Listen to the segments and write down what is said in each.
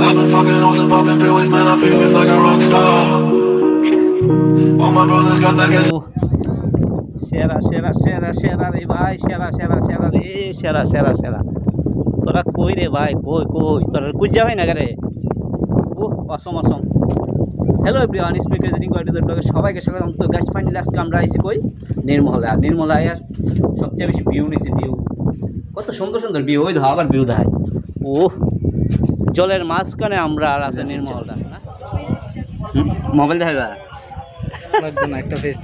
I've been fucking hoes and popping pills, man. I feel it's like a rock star. All my brothers got that gas. সেরা সেরা সেরা সেরা রে ভাই সেরা সেরা সেরা রে সেরা সেরা সেরা তোরা কই রে ভাই? কই কই? তোরা কুজ যাবে না রে? ও awesome awesome hello everyone speaker reading কোয়ালিটির ব্লগে সবাইকে স্বাগতম। তো গাছ ফাইনালি আজকে আমরা আইছি কই? নির্মলা। আর নির্মলায় আর সবচেয়ে বেশি ভিউ নিছি ভিউ কত সুন্দর সুন্দর ভিউ ওই ধর আবার ভিউ দেখায়। ও জলের মাঝখানে আমরা আর আছে নির্মলটা না। মোবাইল না একটা ফেস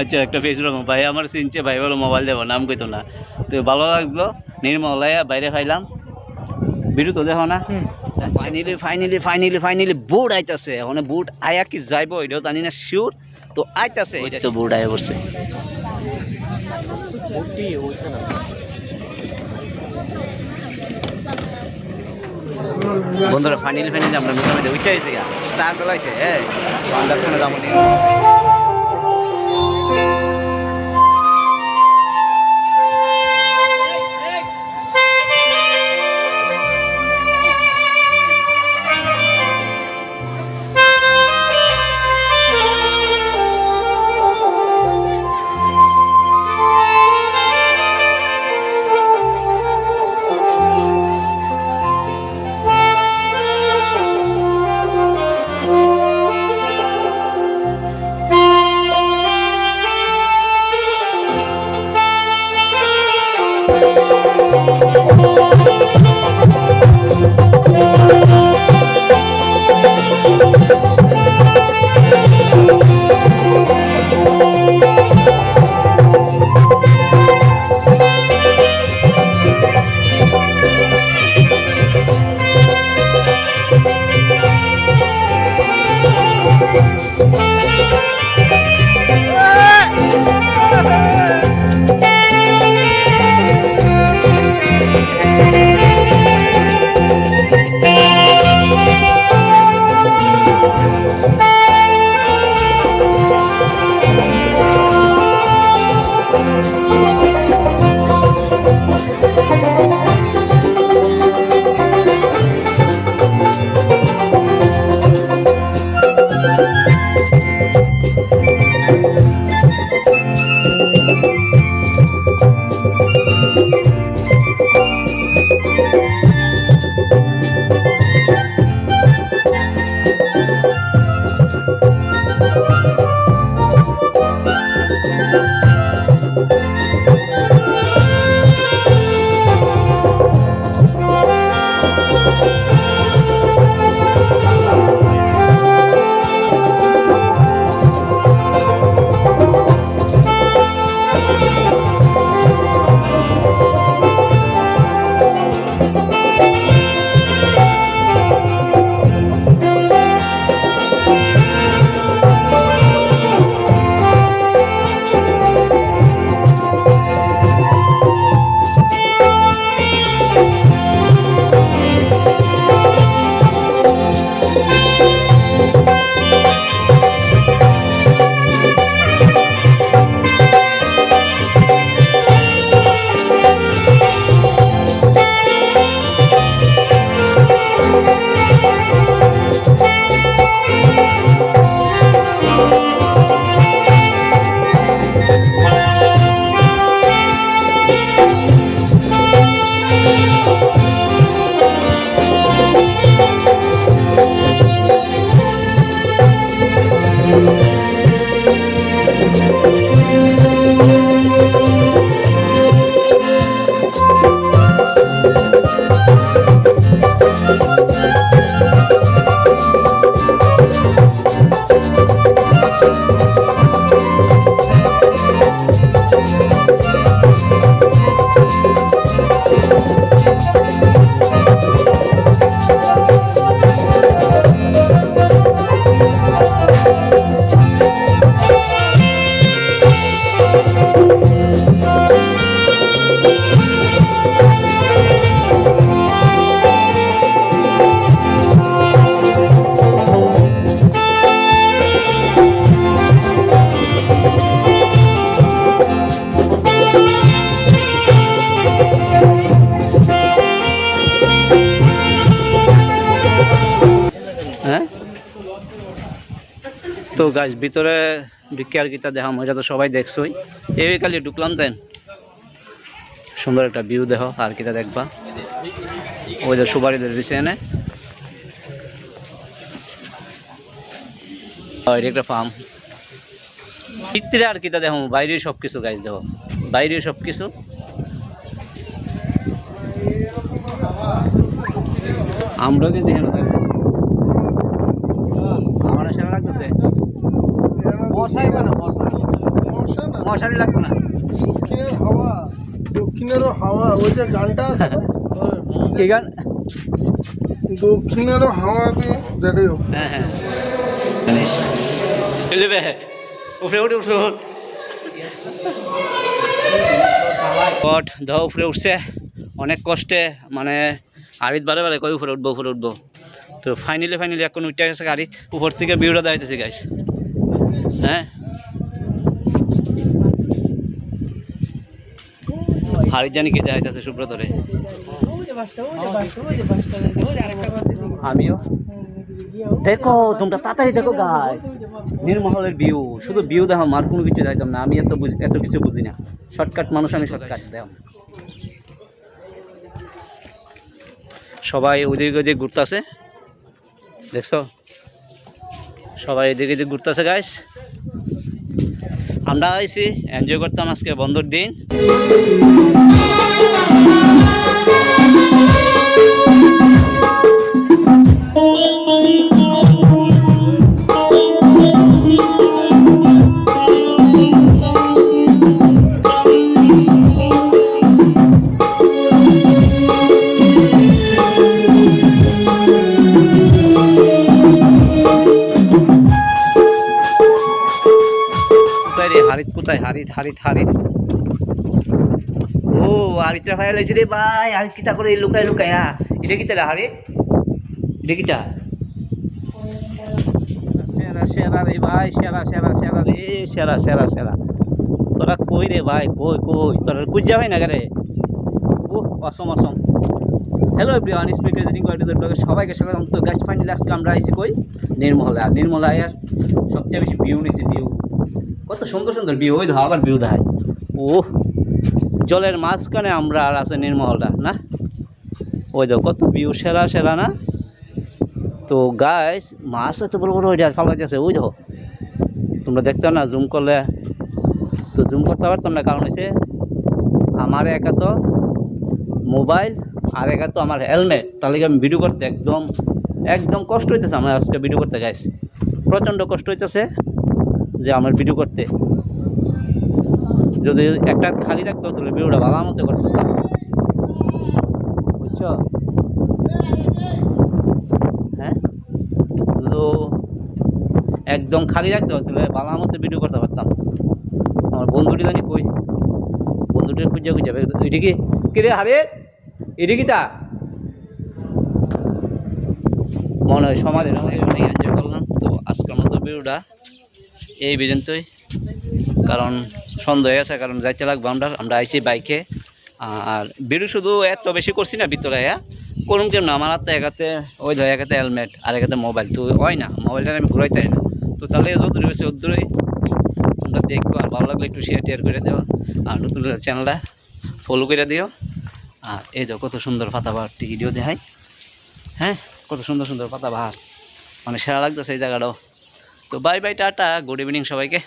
আচ্ছা একটা ফেসবুক ভাই আমার চিনছে ভাই বলো মোবাইল দেবো নাম কইতো না। তো ভালো লাগতো নির্মলায় বাইরে খাইলাম ভিডিও তো দেখো না। ফাইনালি ফাইনালি ফাইনালি ফাইনালি বুট আইতাছে। এখন বুট আয়া কি যাইব এটাও জানি না শিওর তো আইতাছে। এটা তো বুট আয়া পড়ছে। বন্ধুরা ফাইনালি ফাইনালি আমরা মোটামুটি উঠে গা। স্টার হয়েছে হ্যাঁ আমরা কোনো যাব নি। তো গাছ ভিতরে ঢুকে আর কিতা দেখাম, ওইটা তো সবাই দেখছই। এই কালি ঢুকলাম তাই সুন্দর একটা ভিউ দেহ, আর কিতা দেখবা। ওই যে সুপারি ধরেছে এনে এটা একটা ফার্ম ভিতরে আর কিতা দেখো বাইরে সব কিছু গাছ দেহ। বাইরে সব কিছু আমরা কিন্তু। আমার সেরা লাগতেছে। মশাই মানে মশা? না। মশারি লাগতো না। দক্ষিণের হাওয়া দক্ষিণেরও হাওয়া ওই যে গানটা আছে না? গান? দক্ষিণেরও হাওয়াতে যেটাই হোক। হ্যাঁ হ্যাঁ। জানিস চলবে উপরে উঠে উপরে উঠ। কট উপরে উঠছে। অনেক কষ্টে মানে আড়িত বারে বারে কই উপরে উঠবো উপরে উঠবো। তো ফাইনালি ফাইনালি এখন উঠে গেছে গাড়িত। উপর থেকে ভিউটা দাঁড়াইতেছে গাইস হ্যাঁ? হাড়ির জানি কি দেখাইতেছে সুব্রতরে? আমিও। দেখো, তোমরা তাড়াতাড়ি দেখো গাছ নির্মহলের ভিউ শুধু ভিউ দেখো আর কোনো কিছু দেখতাম না। আমি এত বুঝ- এত কিছু বুঝি না। শর্টকাট মানুষ, আমি শর্টকাট দেখো সবাই ওদিকে ওদিকে ঘুরতেছে। দেখছ? সবাই এদিকে এদিকে ঘুরতেছে গাইস আমরা আইছি এনজয় করতাম আজকে বন্ধুর দিন। রে হারিত কোথায়? হারিত হারিত হারিত ও হারিতটা ভাই লাইছে রে ভাই হারিত করে লুকায়, লুকায়া এটা কিটা রে হারিত এটা তোরা কই কই তোরা ভাই সবাইকে স্বাগতম। তো ফাইনালি আজকে আমরা আইছি কই? নির্মলা। আর নির্মলা সবচেয়ে বেশি ভিউ নিছি ভিউ কত সুন্দর সুন্দর ভিউ ওই ধর আবার ভিউ দেখায় ও জলের মাঝখানে আমরা আর আছে নির্মলটা, না? ওই দেখো, কত ভিউ সেরা সেরা, না? তো গাছ মাছ এত বড় বড় ওইটা ফালা যাচ্ছে ওই দেখো। তোমরা দেখতে না জুম করলে। তো জুম করতে পারতাম না, কারণ হচ্ছে আমার একা তো মোবাইল আর একা তো আমার হেলমেট তাহলে আমি ভিডিও করতে একদম একদম কষ্ট হইতেছে আমার আজকে ভিডিও করতে গাইস প্রচণ্ড কষ্ট হইতেছে। যে আমার ভিডিও করতে। যদি একটা খালি থাকতো, তাহলে ভিডিওটা ভালো মতো করতে। বুঝছ? হ্যাঁ? তো একদম খালি থাকতো, তাহলে ভালো মতো ভিডিও করতে পারতাম। আমার বন্ধুটি জানি কই? বন্ধুটির খুঁজে খুঁজে এটা কি? কিরে হারে এটা কি তা? মনে হয় সমাজের অনেক এনজয় করলাম। তো আজকের মতো ভিডিওটা এই পর্যন্তই। কারণ সন্দেহ হয়ে গেছে, কারণ যাইতে লাগবে আমরা আমরা আইছি বাইকে। আর ভিডিও শুধু এত বেশি করছি না ভিতরে হ্যাঁ করুন কেন না, আমার হাতে একাতে, ওই ধর একাতে হেলমেট, আর একাতে মোবাইল। তো হয় না মোবাইলটা আমি ঘুরাইতে না। তো তাহলে যদ্দূর হয়েছে অদ্দূরই তোমরা দেখব আর ভালো লাগলে একটু শেয়ার টেয়ার করে দিও। আর নতুন চ্যানেলটা ফলো করে দিও। আর এই তো কত সুন্দর পাতাবাহার ভিডিও দেখাই। হ্যাঁ কত সুন্দর সুন্দর পাতাবাহার মানে সেরা লাগতেছে এই জায়গাটাও। তো bye bye tata good evening সবাইকে।